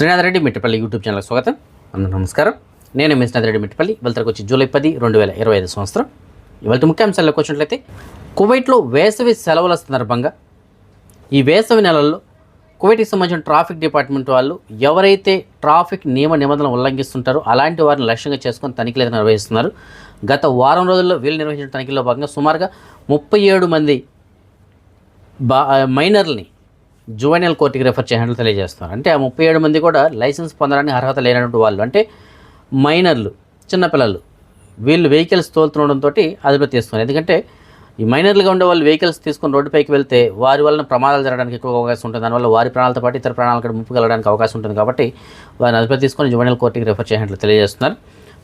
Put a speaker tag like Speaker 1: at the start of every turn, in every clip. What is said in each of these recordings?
Speaker 1: Srinath Reddy Mittapalli YouTube channel స్వాగతం. అందరూ నమస్కారం. నేను మీ శ్రీనాథ్ రెడ్డి మిట్టపల్లి. ఇవాళకి వచ్చి జూలై పది రెండు వేల ఇరవై ఐదు సంవత్సరం. ఇవాళ ముఖ్యాంశాల్లోకి వచ్చినట్లయితే కువైట్లో వేసవి సెలవుల సందర్భంగా ఈ వేసవి నెలల్లో కువైట్కి సంబంధించిన ట్రాఫిక్ డిపార్ట్మెంట్ వాళ్ళు ఎవరైతే ట్రాఫిక్ నియమ నిబంధనలు ఉల్లంఘిస్తుంటారో అలాంటి వారిని లక్ష్యంగా చేసుకొని తనిఖీలు అయితే నిర్వహిస్తున్నారు. గత వారం రోజుల్లో వీళ్ళు నిర్వహించిన తనిఖీల్లో భాగంగా సుమారుగా ముప్పై ఏడు మంది బా మైనర్ని జువైనల్ కోర్టుకి రెఫర్ చేసినట్లు తెలియజేస్తున్నారు. అంటే ఆ ముప్పై ఏడు మంది కూడా లైసెన్స్ పొందడానికి అర్హత లేనటువంటి వాళ్ళు అంటే మైనర్లు చిన్నపిల్లలు. వీళ్ళు వెహికల్స్ తోలుతుండడంతో అదుపులో తీస్తున్నారు ఎందుకంటే ఈ మైనర్లుగా ఉండే వాళ్ళు వెహికల్స్ తీసుకొని రోడ్డుపైకి వెళ్తే వారి వలన ప్రమాదాలు జరగడానికి ఎక్కువ అవకాశం ఉంటుంది. దానివల్ల వారి ప్రాణాలతో పాటు ఇతర ప్రాణాలు కూడా ముప్పు కలగడానికి అవకాశం ఉంటుంది కాబట్టి వారిని అదుపులో తీసుకొని జువైనల్ కోర్టుకి రెఫర్ చేసినట్లు తెలియజేస్తున్నారు.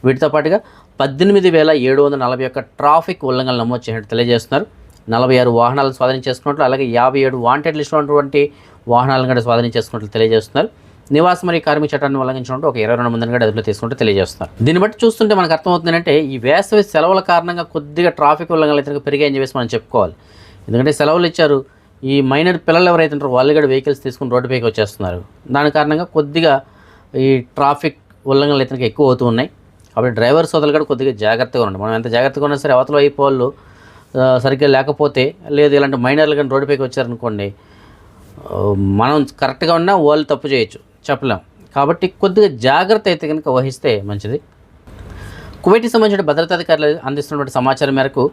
Speaker 1: వీటితో పాటుగా పద్దెనిమిది వేల ఏడు వందల నలభై ఒక్క ట్రాఫిక్ ఉల్లంఘనలు నమోదు చేసినట్టు తెలియజేస్తున్నారు. నలభై ఆరు వాహనాలను స్వాధీనం చేసుకున్నట్లు అలాగే యాభై ఏడు వాంటెడ్ లిస్టులో ఉన్నటువంటి వాహనాలను కూడా స్వాధీనం చేసుకున్నట్లు తెలియజేస్తున్నారు. నివాస మరియు కార్మిక చట్టాన్ని ఉల్లంఘించినట్టు ఒక ఇరవై రెండు మందిని కూడా అదుపులో తీసుకుంటూ తెలియజేస్తున్నారు. దీన్ని బట్టి చూస్తుంటే మనకు అర్థమవుతుంది ఏంటంటే ఈ వేసవి సెలవుల కారణంగా కొద్దిగా ట్రాఫిక్ ఉల్లంఘనలు అయితే పెరిగాయని చెప్పేసి మనం చెప్పుకోవాలి. ఎందుకంటే సెలవులు ఇచ్చారు. ఈ మైనర్ పిల్లలు ఎవరైతే ఉంటారో వాళ్ళు కూడా వెహికల్స్ తీసుకుని రోడ్డుపైకి వచ్చేస్తున్నారు. దాని కారణంగా కొద్దిగా ఈ ట్రాఫిక్ ఉల్లంఘనలు అయితే ఎక్కువ అవుతూ ఉన్నాయి. కాబట్టి డ్రైవర్ సోదరులు కూడా కొద్దిగా జాగ్రత్తగా ఉండండి. మనం ఎంత జాగ్రత్తగా ఉన్నా సరే అవతల వైపు వాళ్ళు సరిగ్గా లేకపోతే లేదు ఇలాంటి మైనర్లు కానీ రోడ్డుపైకి వచ్చారనుకోండి మనం కరెక్ట్గా ఉన్నా వాళ్ళు తప్పు చేయొచ్చు చెప్పలేం. కాబట్టి కొద్దిగా జాగ్రత్త అయితే కనుక వహిస్తే మంచిది. కువైట్కి సంబంధించిన భద్రతాధికారులు అందిస్తున్నటువంటి సమాచారం మేరకు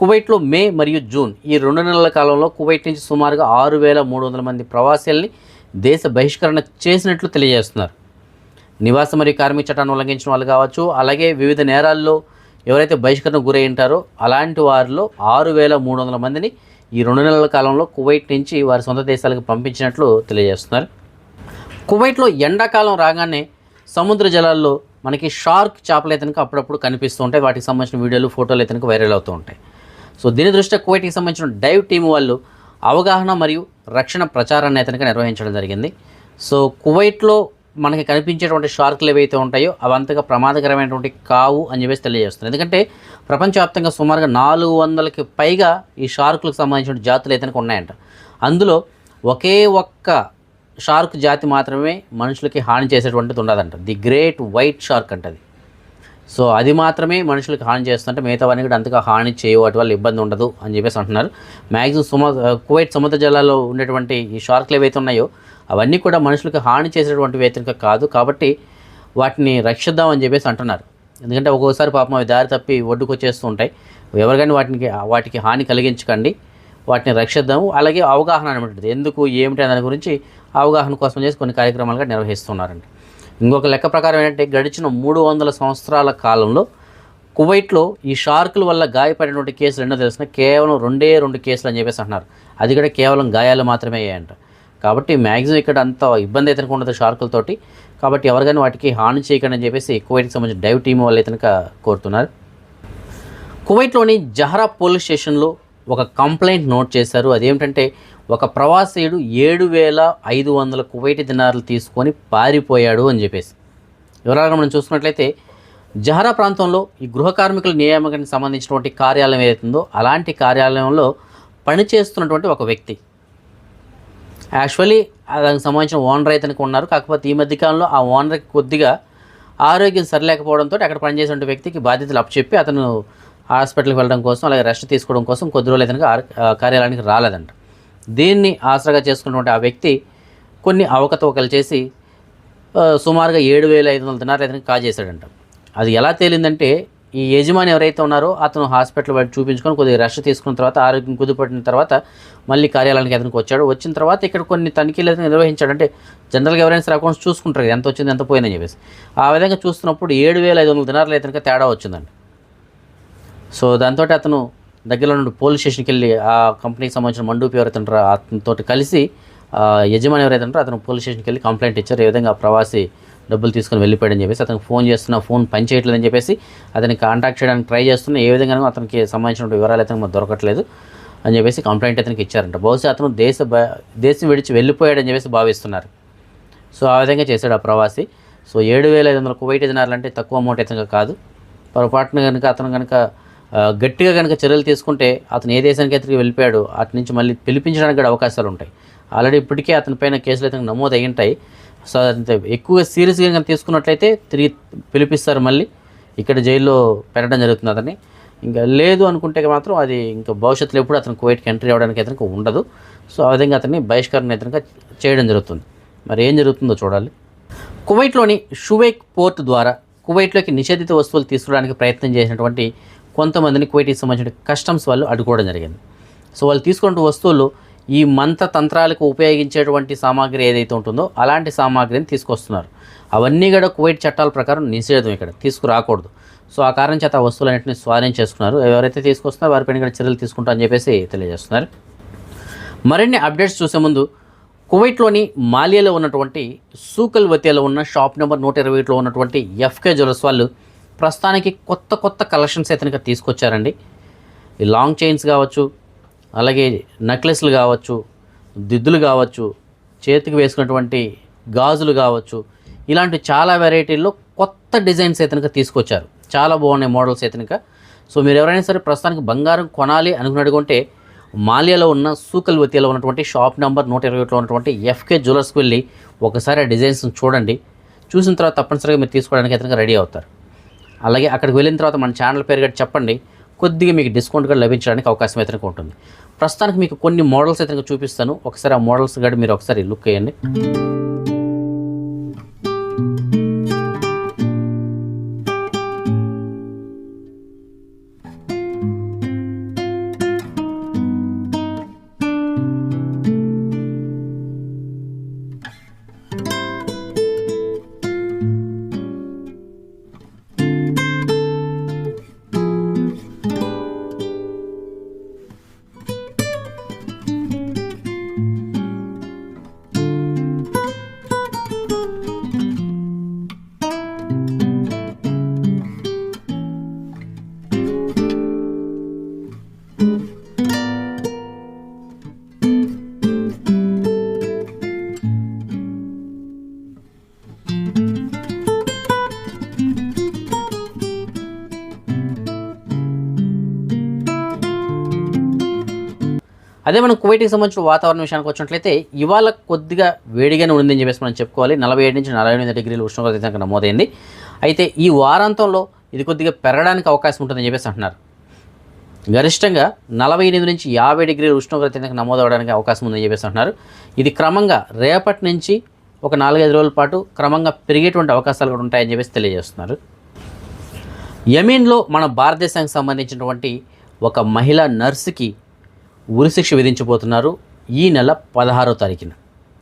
Speaker 1: కువైట్లో మే మరియు జూన్ ఈ రెండు నెలల కాలంలో కువైట్ నుంచి సుమారుగా ఆరు వేల మూడు వందల మంది ప్రవాసీల్ని దేశ బహిష్కరణ చేసినట్లు తెలియజేస్తున్నారు. నివాస మరియు కార్మిక చట్టాన్ని ఉల్లంఘించిన వాళ్ళు కావచ్చు అలాగే వివిధ నేరాల్లో ఎవరైతే బహిష్కరణ గురై ఉంటారో అలాంటి వారిలో ఆరు వేల మూడు వందల మందిని ఈ రెండు నెలల కాలంలో కువైట్ నుంచి వారి సొంత దేశాలకు పంపించినట్లు తెలియజేస్తున్నారు. కువైట్లో ఎండాకాలం రాగానే సముద్ర జలాల్లో మనకి షార్క్ చేపలు అయితే అప్పుడప్పుడు కనిపిస్తూ ఉంటాయి. వాటికి సంబంధించిన వీడియోలు ఫోటోలు అయితే వైరల్ అవుతూ ఉంటాయి. సో దీని దృష్ట్యా కువైట్కి సంబంధించిన డైవ్ టీం వాళ్ళు అవగాహన మరియు రక్షణ ప్రచారాన్ని అయితే నిర్వహించడం జరిగింది. సో కువైట్లో మనకి కనిపించేటువంటి షార్కులు ఏవైతే ఉంటాయో అవి అంతగా ప్రమాదకరమైనటువంటి కావు అని చెప్పేసి తెలియజేస్తుంది ఎందుకంటే ప్రపంచవ్యాప్తంగా సుమారుగా నాలుగు వందలకి పైగా ఈ షార్కులకు సంబంధించిన జాతులు అయితే ఉన్నాయంట. అందులో ఒకే ఒక్క షార్క్ జాతి మాత్రమే మనుషులకి హాని చేసేటువంటిది ఉండదంట. ది గ్రేట్ వైట్ షార్క్ అంటది సో అది మాత్రమే మనుషులకు హాని చేస్తుంటే మిగతావన్నీ కూడా అంతగా హాని చేయవు వాటి వల్ల ఇబ్బంది ఉండదు అని చెప్పేసి అంటున్నారు. మ్యాక్సిమం సుమ కువైట్ సముద్ర జలాల్లో ఉండేటువంటి ఈ షార్క్లు ఏవైతే ఉన్నాయో అవన్నీ కూడా మనుషులకు హాని చేసేటువంటి వ్యతిరేక కాదు. కాబట్టి వాటిని రక్షిద్దామని చెప్పేసి అంటున్నారు. ఎందుకంటే ఒక్కోసారి పాపం అవి దారి తప్పి ఒడ్డుకు వచ్చేస్తూ ఉంటాయి. ఎవరికైనా వాటికి వాటికి హాని కలిగించకండి. వాటిని రక్షిద్దాము. అలాగే అవగాహన అనమాట ఎందుకు ఏమిటి దాని గురించి అవగాహన కోసం చేసి కొన్ని కార్యక్రమాలుగా నిర్వహిస్తున్నారండి. ఇంకొక లెక్క ప్రకారం ఏంటంటే గడిచిన మూడు వందల సంవత్సరాల కాలంలో కువైట్లో ఈ షార్కుల వల్ల గాయపడినటువంటి కేసులు ఎన్నో తెలిసిన కేవలం రెండే రెండు కేసులు అని చెప్పేసి అంటున్నారు. అది కూడా కేవలం గాయాలు మాత్రమే అయ్యాయంట కాబట్టి మ్యాక్సిమం ఇక్కడ అంత ఇబ్బంది అయితే ఉండదు షార్కులతోటి కాబట్టి ఎవరికైనా వాటికి హాని చేయకండి అని చెప్పేసి కువైట్కి సంబంధించిన డైవ్ టీం వాళ్ళు అయితే కోరుతున్నారు. కువైట్లోని జహరా పోలీస్ స్టేషన్లో ఒక కంప్లైంట్ నోట్ చేశారు. అదేమిటంటే ఒక ప్రవాసీయుడు ఏడు వేల ఐదు వందల కువైటి దినార్లు తీసుకొని పారిపోయాడు అని చెప్పేసి. వివరాలుగా మనం చూసుకున్నట్లయితే జహరా ప్రాంతంలో ఈ గృహ కార్మికుల నియామకానికి సంబంధించినటువంటి కార్యాలయం ఏదైతుందో అలాంటి కార్యాలయంలో పనిచేస్తున్నటువంటి ఒక వ్యక్తి. యాక్చువల్లీ దానికి సంబంధించిన ఓనర్ అయితే ఉన్నారు. కాకపోతే ఈ మధ్యకాలంలో ఆ ఓనర్కి కొద్దిగా ఆరోగ్యం సరిలేకపోవడంతో అక్కడ పనిచేసే వ్యక్తికి బాధ్యతలు అప్పచెప్పి అతను హాస్పిటల్కి వెళ్ళడం కోసం అలాగే రెస్ట్ తీసుకోవడం కోసం కొద్ది రోజులు అయితే కార్యాలయానికి రాలేదంట. దీన్ని ఆసరాగా చేసుకున్నటువంటి ఆ వ్యక్తి కొన్ని అవకతవకలు చేసి సుమారుగా ఏడు వేల ఐదు వందల దినాలు అతనికి కాజేశాడంట. అది ఎలా తేలిందంటే ఈ యజమాని ఎవరైతే ఉన్నారో అతను హాస్పిటల్ వెళ్ళి చూపించుకొని కొద్దిగా రెస్ట్ తీసుకున్న తర్వాత ఆరోగ్యం కుదుపడిన తర్వాత మళ్ళీ కార్యాలయానికి అతనికి వచ్చాడు. వచ్చిన తర్వాత ఇక్కడ కొన్ని తనిఖీలు అయితే నిర్వహించాడు. అంటే జనరల్గా ఎవరైనా సరే అకౌంట్స్ చూసుకుంటారు ఎంత వచ్చింది ఎంత పోయిందని చెప్పేసి. ఆ విధంగా చూస్తున్నప్పుడు ఏడు వేల ఐదు వందల దినారులు అయితే తేడా వచ్చిందండి. సో దాంతో అతను దగ్గరలో నుండి పోలీస్ స్టేషన్కి వెళ్ళి ఆ కంపెనీకి సంబంధించిన మండూపి ఎవరైతే ఉంటారో అతనితో కలిసి ఆ యజమాని ఎవరైతే ఉంటారో అతను పోలీస్ స్టేషన్కి వెళ్ళి కంప్లైంట్ ఇచ్చారు. ఏ విధంగా ప్రవాసి డబ్బులు తీసుకొని వెళ్ళిపోయాడని చెప్పేసి అతనికి ఫోన్ చేస్తున్నా ఫోన్ పనిచేయట్లేదని చెప్పేసి అతనికి కాంటాక్ట్ చేయడానికి ట్రై చేస్తున్నా ఏ విధంగా అతనికి సంబంధించిన వివరాలు అయితే మాకు దొరకట్లేదు అని చెప్పేసి కంప్లైంట్ అతనికి ఇచ్చారంట. బహుశా అతను దేశ దేశం విడిచి వెళ్ళిపోయాడని చెప్పేసి భావిస్తున్నారు. సో ఆ విధంగా చేశాడు ఆ ప్రవాసి. సో ఏడు వేల ఐదు వందల కువైట్ దినాలంటే తక్కువ అమౌంట్ అయితే కాదు. పొరపాటున కనుక అతను కనుక గట్టిగా కనుక చర్యలు తీసుకుంటే అతను ఏ దేశానికి అయితే వెళ్ళిపోయాడు అటు నుంచి మళ్ళీ పిలిపించడానికి కూడా అవకాశాలు ఉంటాయి. ఆల్రెడీ ఇప్పటికే అతని పైన కేసులు అయితే నమోదు అయ్యి ఉంటాయి. సో అంత ఎక్కువగా సీరియస్గా కనుక తీసుకున్నట్లయితే తిరిగి పిలిపిస్తారు మళ్ళీ. ఇక్కడ జైల్లో పెట్టడం జరుగుతుంది అతన్ని. ఇంకా లేదు అనుకుంటే మాత్రం అది ఇంకా భవిష్యత్తులో ఎప్పుడు అతను కువైట్కి ఎంట్రీ అవ్వడానికి అతనికి ఉండదు. సో ఆ విధంగా అతన్ని బహిష్కరణ అతనిగా చేయడం జరుగుతుంది. మరి ఏం జరుగుతుందో చూడాలి. కువైట్లోని షువేక్ పోర్ట్ ద్వారా కువైట్లోకి నిషేధిత వస్తువులు తీసుకోవడానికి ప్రయత్నం చేసినటువంటి కొంతమందిని కువైట్కి సంబంధించిన కస్టమ్స్ వాళ్ళు అడ్డుకోవడం జరిగింది. సో వాళ్ళు తీసుకున్న వస్తువులు ఈ మంత్ర తంత్రాలకు ఉపయోగించేటువంటి సామాగ్రి ఏదైతే ఉంటుందో అలాంటి సామాగ్రిని తీసుకొస్తున్నారు. అవన్నీ కూడా కువైట్ చట్టాల ప్రకారం నిషేధం ఇక్కడ తీసుకురాకూడదు. సో ఆ కారణం చేత ఆ వస్తువులన్నింటినీ స్వాధీనం చేసుకున్నారు. ఎవరైతే తీసుకొస్తున్నారో వారిపైన కూడా చర్యలు తీసుకుంటారని చెప్పేసి తెలియజేస్తున్నారు. మరిన్ని అప్డేట్స్ చూసే ముందు కువైట్లోని మాలియాలో ఉన్నటువంటి సూకల్ వతేలో ఉన్న షాప్ నెంబర్ నూట ఇరవై ఒకటిలో ఉన్నటువంటి ఎఫ్కే జ్యువెలర్స్ వాళ్ళు ప్రస్తుతానికి కొత్త కొత్త కలెక్షన్స్ అయితే కనుక తీసుకొచ్చారండి. ఈ లాంగ్ చైన్స్ కావచ్చు అలాగే నెక్లెస్లు కావచ్చు దిద్దులు కావచ్చు చేతికి వేసుకున్నటువంటి గాజులు కావచ్చు ఇలాంటి చాలా వెరైటీల్లో కొత్త డిజైన్స్ అయితే తీసుకొచ్చారు. చాలా బాగున్నాయి మోడల్స్ అయితే సో మీరు ఎవరైనా సరే ప్రస్తుతానికి బంగారం కొనాలి అనుకున్నట్టుకుంటే మాల్యాలో ఉన్న సూకల్వతిలో ఉన్నటువంటి షాప్ నెంబర్ నూట ఇరవై ఒకటిలో ఉన్నటువంటి ఎఫ్కే జ్యువెలర్స్కి వెళ్ళి ఒకసారి ఆ డిజైన్స్ చూడండి. చూసిన తర్వాత తప్పనిసరిగా మీరు తీసుకోవడానికి అయితే రెడీ అవుతారు. అలాగే అక్కడికి వెళ్ళిన తర్వాత మన ఛానల్ పేరు గట్టి చెప్పండి. కొద్దిగా మీకు డిస్కౌంట్ కూడా లభించడానికి అవకాశం అయితే ఉంటుంది. ప్రస్తుతానికి మీకు కొన్ని మోడల్స్ అయితే చూపిస్తాను. ఒకసారి ఆ మోడల్స్ గడి మీరు ఒకసారి లుక్ వేయండి అదే మనం కువైట్కి సంబంధించిన వాతావరణ విషయానికి వచ్చినట్లయితే ఇవాళ కొద్దిగా వేడిగానే ఉందని చెప్పేసి మనం చెప్పుకోవాలి. నలభై ఏడు నుంచి నలభై ఎనిమిది డిగ్రీల ఉష్ణోగ్రత కనుక నమోదైంది. అయితే ఈ వారాంతంలో ఇది కొద్దిగా పెరగడానికి అవకాశం ఉంటుందని చెప్పేసి అంటున్నారు. గరిష్టంగా నలభై ఎనిమిది నుంచి యాభై డిగ్రీల ఉష్ణోగ్రత కనుక నమోదవడానికి అవకాశం ఉందని చెప్పేసి అంటున్నారు. ఇది క్రమంగా రేపటి నుంచి ఒక నాలుగైదు రోజుల పాటు క్రమంగా పెరిగేటువంటి అవకాశాలు కూడా ఉంటాయని చెప్పేసి తెలియజేస్తున్నారు. యమీన్లో మన భారతదేశానికి సంబంధించినటువంటి ఒక మహిళా నర్సుకి ఉరిశిక్ష విధించబోతున్నారు ఈ నెల పదహారో తారీఖున.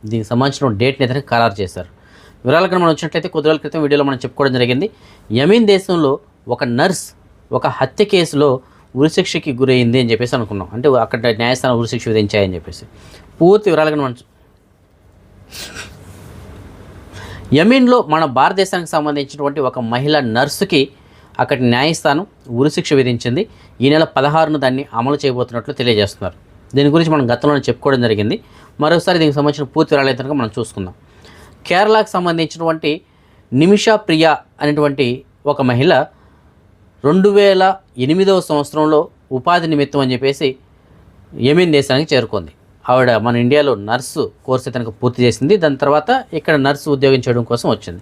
Speaker 1: దీనికి సంబంధించిన డేట్ని అయితే ఖరారు చేశారు. వివరాలు కనుక మనం వచ్చినట్లయితే కొద్ది రోజుల క్రితం వీడియోలో మనం చెప్పుకోవడం జరిగింది. యమీన్ దేశంలో ఒక నర్స్ ఒక హత్య కేసులో ఉరిశిక్షకి గురైంది అని చెప్పేసి అనుకున్నాం. అంటే అక్కడ న్యాయస్థానం ఉరిశిక్ష విధించాయని చెప్పేసి. పూర్తి వివరాలు కనుక మనం యమీన్లో మన భారతదేశానికి సంబంధించినటువంటి ఒక మహిళ నర్సుకి అక్కడి న్యాయస్థానం ఉరిశిక్ష విధించింది. ఈ నెల పదహారును దాన్ని అమలు చేయబోతున్నట్లు తెలియజేస్తున్నారు. దీని గురించి మనం గతంలో చెప్పుకోవడం జరిగింది. మరోసారి దీనికి సంబంధించిన పూర్తి వివరాలు కనుక మనం చూసుకుందాం. కేరళకు సంబంధించినటువంటి నిమిషా ప్రియా అనేటువంటి ఒక మహిళ రెండు వేల ఎనిమిదవ సంవత్సరంలో ఉపాధి నిమిత్తం అని చెప్పేసి యమీన్ దేశానికి చేరుకుంది. ఆవిడ మన ఇండియాలో నర్సు కోర్సు తనకు పూర్తి చేసింది. దాని తర్వాత ఇక్కడ నర్సు ఉద్యోగం చేయడం కోసం వచ్చింది.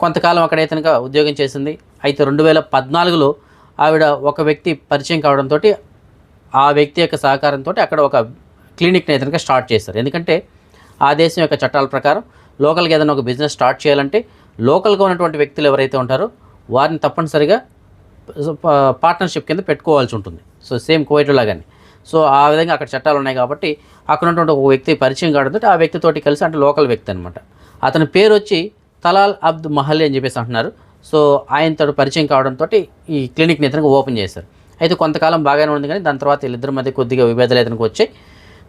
Speaker 1: కొంతకాలం అక్కడ తనక ఉద్యోగం చేసింది. అయితే రెండు వేల పద్నాలుగులో ఆవిడ ఒక వ్యక్తి పరిచయం కావడంతో ఆ వ్యక్తి యొక్క సహకారంతో అక్కడ ఒక క్లినిక్ని ఏదైనా స్టార్ట్ చేశారు. ఎందుకంటే ఆ దేశం యొక్క చట్టాల ప్రకారం లోకల్గా ఏదైనా ఒక బిజినెస్ స్టార్ట్ చేయాలంటే లోకల్గా ఉన్నటువంటి వ్యక్తులు ఎవరైతే ఉంటారో వారిని తప్పనిసరిగా పార్ట్నర్షిప్ కింద పెట్టుకోవాల్సి ఉంటుంది. సో సేమ్ కోవిడ్ లాగానే. సో ఆ విధంగా అక్కడ చట్టాలు ఉన్నాయి కాబట్టి అక్కడ ఉన్నటువంటి ఒక వ్యక్తి పరిచయం కావడంతో ఆ వ్యక్తితోటి కలిసి అంటే లోకల్ వ్యక్తి అనమాట అతని పేరు వచ్చి తలాల్ అబ్ద్ మహల్ అని చెప్పేసి అంటున్నారు. సో ఆయనతో పరిచయం కావడంతో ఈ క్లినిక్ని ఇతనికి ఓపెన్ చేశారు. అయితే కొంతకాలం బాగానే ఉంది కానీ దాని తర్వాత వీళ్ళిద్దరి మధ్య కొద్దిగా విభేదాలు ఇతనికి వచ్చాయి.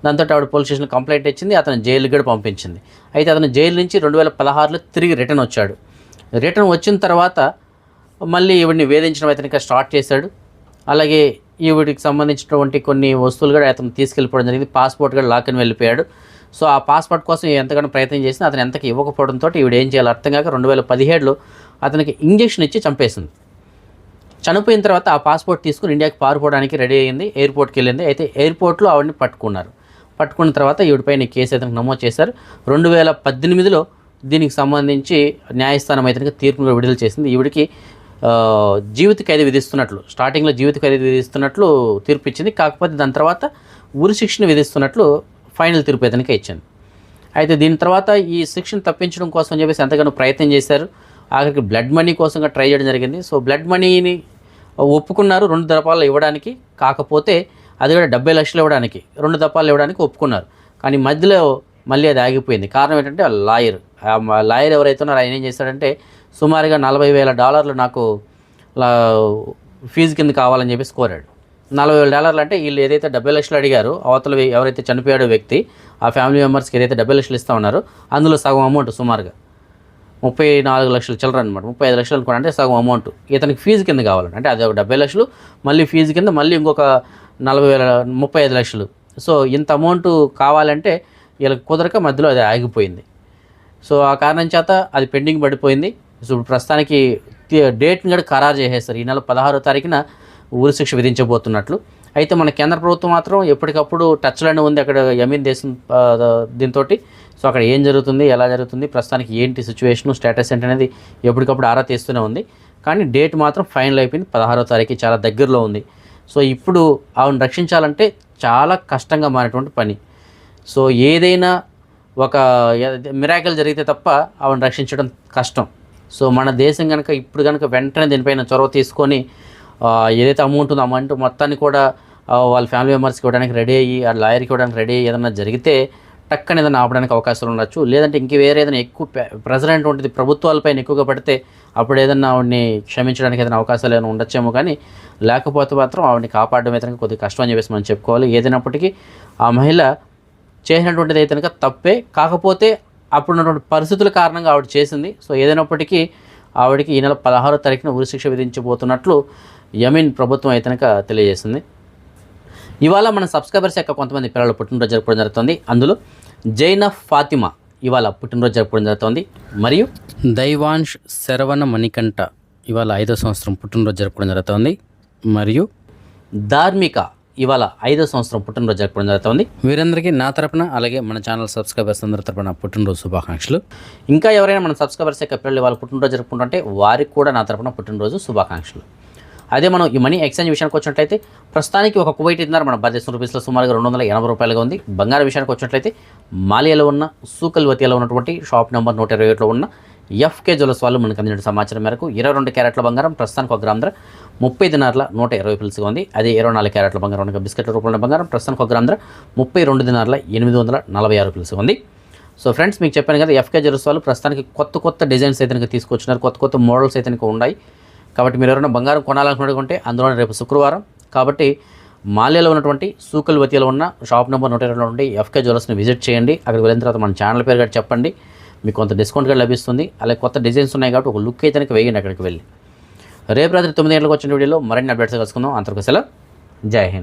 Speaker 1: దాంతో ఆవిడ పోలీస్ స్టేషన్ కంప్లైంట్ ఇచ్చింది అతను జైలు కూడా పంపించింది. అయితే అతను జైలు నుంచి రెండు వేల పదహారులో తిరిగి రిటర్న్ వచ్చాడు. రిటర్న్ వచ్చిన తర్వాత మళ్ళీ ఈవిడిని వేధించడం అతనికి స్టార్ట్ చేశాడు. అలాగే ఈవిడికి సంబంధించినటువంటి కొన్ని వస్తువులు కూడా అతను తీసుకెళ్ళిపోవడం జరిగింది. పాస్పోర్ట్ కూడా లాక్ని వెళ్ళిపోయాడు. సో ఆ పాస్పోర్ట్ కోసం ఎంతగానో ప్రయత్నం చేసినా అతను ఎంతకి ఇవ్వకపోవడంతో ఈవిడ ఏం చేయాలి అర్థం కాక రెండు వేల పదిహేడులో అతనికి ఇంజెక్షన్ ఇచ్చి చంపేసింది. చనిపోయిన తర్వాత ఆ పాస్పోర్ట్ తీసుకుని ఇండియాకి పారిపోవడానికి రెడీ అయ్యింది ఎయిర్పోర్ట్కి వెళ్ళింది. అయితే ఎయిర్పోర్ట్లో ఆవిడని పట్టుకున్నారు. పట్టుకున్న తర్వాత ఈవిడపైన కేసు అతనికి నమోదు చేశారు. రెండు వేల పద్దెనిమిదిలో దీనికి సంబంధించి న్యాయస్థానం అయితే తీర్పును విడుదల చేసింది. ఈవిడికి జీవిత ఖైదు విధిస్తున్నట్లు స్టార్టింగ్లో జీవిత ఖైదు విధిస్తున్నట్లు తీర్పు ఇచ్చింది. కాకపోతే దాని తర్వాత ఉరి శిక్షను విధిస్తున్నట్లు ఫైనల్ తీర్పు అతనికి ఇచ్చింది. అయితే దీని తర్వాత ఈ శిక్షను తప్పించడం కోసం చెప్పేసి ఎంతగానో ప్రయత్నం చేశారు. ఆఖరికి బ్లడ్ మనీ కోసంగా ట్రై చేయడం జరిగింది. సో బ్లడ్ మనీని ఒప్పుకున్నారు రెండు దపాలు ఇవ్వడానికి. కాకపోతే అది కూడా డెబ్బై లక్షలు ఇవ్వడానికి. రెండు దపాలు ఇవ్వడానికి ఒప్పుకున్నారు. కానీ మధ్యలో మళ్ళీ అది ఆగిపోయింది. కారణం ఏంటంటే ఆ లాయర్. ఆ లాయర్ ఎవరైతే ఉన్నారో ఆయన ఏం చేశాడంటే సుమారుగా నలభై వేల డాలర్లు నాకు ఫీజు కింద కావాలని చెప్పేసి కోరాడు. నలభై వేల డాలర్లు అంటే వీళ్ళు ఏదైతే డెబ్బై లక్షలు అడిగారో అవతల ఎవరైతే చనిపోయాడో వ్యక్తి ఆ ఫ్యామిలీ మెంబర్స్కి ఏదైతే డెబ్బై లక్షలు ఇస్తా ఉన్నారో అందులో సగం అమౌంట్ సుమారుగా. ముప్పై నాలుగు లక్షలు చిల్లర అనమాట ముప్పై ఐదు లక్షలు అనుకోండి అంటే సగం అమౌంట్ ఇతనికి ఫీజు కింద కావాలంటే అంటే అది ఒక డెబ్బై లక్షలు మళ్ళీ ఫీజు కింద మళ్ళీ ఇంకొక నలభై వేల ముప్పై ఐదు లక్షలు. సో ఇంత అమౌంట్ కావాలంటే వీళ్ళకి కుదరక మధ్యలో అది ఆగిపోయింది. సో ఆ కారణం చేత అది పెండింగ్ పడిపోయింది. సో ఇప్పుడు ప్రస్తుతానికి డేట్ని కూడా ఖరారు చేసేస్తారు. ఈ నెల పదహారో తారీఖున ఊరి శిక్ష విధించబోతున్నట్లు. అయితే మన కేంద్ర ప్రభుత్వం మాత్రం ఎప్పటికప్పుడు టచ్లోనే ఉంది అక్కడ యమీన్ దేశం దీంతో సో అక్కడ ఏం జరుగుతుంది ఎలా జరుగుతుంది ప్రస్తుతానికి ఏంటి సిచ్యువేషన్ స్టేటస్ ఏంటి అనేది ఎప్పటికప్పుడు ఆరా తీస్తూనే ఉంది. కానీ డేట్ మాత్రం ఫైనల్ అయిపోయింది పదహారో తారీఖు చాలా దగ్గరలో ఉంది. సో ఇప్పుడు ఆవిని రక్షించాలంటే చాలా కష్టంగా మారినటువంటి పని. సో ఏదైనా ఒక మిరాకల్ జరిగితే తప్ప ఆవిడని రక్షించడం కష్టం. సో మన దేశం కనుక ఇప్పుడు కనుక వెంటనే దీనిపైన చొరవ తీసుకొని ఏదైతే అమౌంట్ ఉందో అమౌంట్ మొత్తాన్ని కూడా వాళ్ళ ఫ్యామిలీ మెంబర్స్కి ఇవ్వడానికి రెడీ అయ్యి ఆ లాయర్కి ఇవ్వడానికి రెడీ అయ్యి ఏదైనా జరిగితే టక్కన ఏదైనా ఆపడానికి అవకాశాలు ఉండొచ్చు. లేదంటే ఇంక వేరే ఏదైనా ఎక్కువ ప్రెజర్ ఉంటుంది ప్రభుత్వాలపైన ఎక్కువగా పడితే అప్పుడు ఏదైనా ఆవిడని క్షమించడానికి ఏదైనా అవకాశాలు ఏమైనా ఉండొచ్చేమో కానీ లేకపోతే మాత్రం ఆవిడని కాపాడడం అయితే కొద్దిగా కష్టం అని చెప్పేసి మనం చెప్పుకోవాలి. ఏదైనప్పటికీ ఆ మహిళ చేసినటువంటిది అయితే కనుక తప్పే. కాకపోతే అప్పుడు ఉన్నటువంటి పరిస్థితుల కారణంగా ఆవిడ చేసింది. సో ఏదైనప్పటికీ ఆవిడకి ఈ నెల పదహారో తారీఖున ఉరిశిక్ష విధించబోతున్నట్లు యమీన్ ప్రభుత్వం అయితే కనుక తెలియజేసింది. ఇవాళ మన సబ్స్క్రైబర్స్ యొక్క కొంతమంది పిల్లలు పుట్టినరోజు జరుపుకోవడం జరుగుతుంది. అందులో జైనఫ్ ఫాతిమా ఇవాళ పుట్టినరోజు జరుపుకోవడం జరుగుతుంది. మరియు దైవాంష్ శరవణ మణికంఠ ఇవాళ ఐదో సంవత్సరం పుట్టినరోజు జరుపుకోవడం జరుగుతుంది. మరియు ధార్మిక ఇవాళ ఐదో సంవత్సరం పుట్టినరోజు జరుపుకోవడం జరుగుతుంది. వీరందరికీ నా తరపున అలాగే మన ఛానల్ సబ్స్క్రైబర్స్ అందరి తరపున పుట్టినరోజు శుభాకాంక్షలు. ఇంకా ఎవరైనా మన సబ్స్క్రైబర్స్ యొక్క పిల్లలు ఇవాళ పుట్టినరోజు జరుపుకుంటుంటే వారికి కూడా నా తరపున పుట్టినరోజు శుభాకాంక్షలు. అదే మనం ఈ మనీ ఎక్స్చేంజ్ విషయానికి వచ్చినట్లయితే ప్రస్తుతానికి ఒక కువైట్ ఇద్దరు మన భారతదేశం రూపీస్లో సుమారుగా రెండు వందల ఎనభై రూపాయలుగా ఉంది. బంగారం విషయానికి వచ్చినట్లయితే మాలియాలో ఉన్న సూకల్వతియాలో ఉన్నటువంటి షాప్ నెంబర్ నూట ఇరవై ఒకటిలో ఉన్న ఎఫ్కే జ్యువెల్స్ వాళ్ళు మనకు అందిన సమాచారం మేరకు ఇరవై రెండు క్యారెట్ల బంగారం ప్రస్తుతానికి ఒక గ్రామ ధర ముప్పై దినార్ల నూట ఇరవై పిలుసుగా ఉంది. అదే ఇరవై నాలుగు క్యారెట్ల బంగారం ఉన్న బిస్కెట్ల రూపంలో బంగారం ప్రస్తుతానికి ఒక గ్రామ ధర ముప్పై రెండు దినార్ల ఎనిమిది వందల నలభై ఆరు పిలుసుగా ఉంది. సో ఫ్రెండ్స్ మీకు చెప్పాను కదా ఎఫ్కే జ్యువెల్స్ వాళ్ళు ప్రస్తుతానికి కొత్త కొత్త డిజైన్స్ అయితే తీసుకొచ్చినారు. కొత్త కొత్త మోడల్స్ అయితే ఉన్నాయి. కాబట్టి మీరు ఎవరైనా బంగారం కొనాలనుకుంటే అందులోనే రేపు శుక్రవారం. కాబట్టి మాల్యాలో ఉన్నటువంటి సూకల్వతిలో ఉన్న షాప్ నెంబర్ నూట ఇరవై నుండి ఎఫ్కే జ్యువెలర్స్ని విజిట్ చేయండి. అక్కడికి వెళ్ళిన తర్వాత మన ఛానల్ పేరు కూడా చెప్పండి. మీకు కొంత డిస్కౌంట్ కూడా లభిస్తుంది. అలాగే కొత్త డిజైన్స్ ఉన్నాయి కాబట్టి ఒక లుక్ అయితే వేయండి అక్కడికి వెళ్ళి. రేపు రాత్రి తొమ్మిది గంటలకు వచ్చిన వీడియోలో మరిన్ని అప్డేట్స్ కలుసుకుందాం. అంతకు సెలవు. జై హింద్.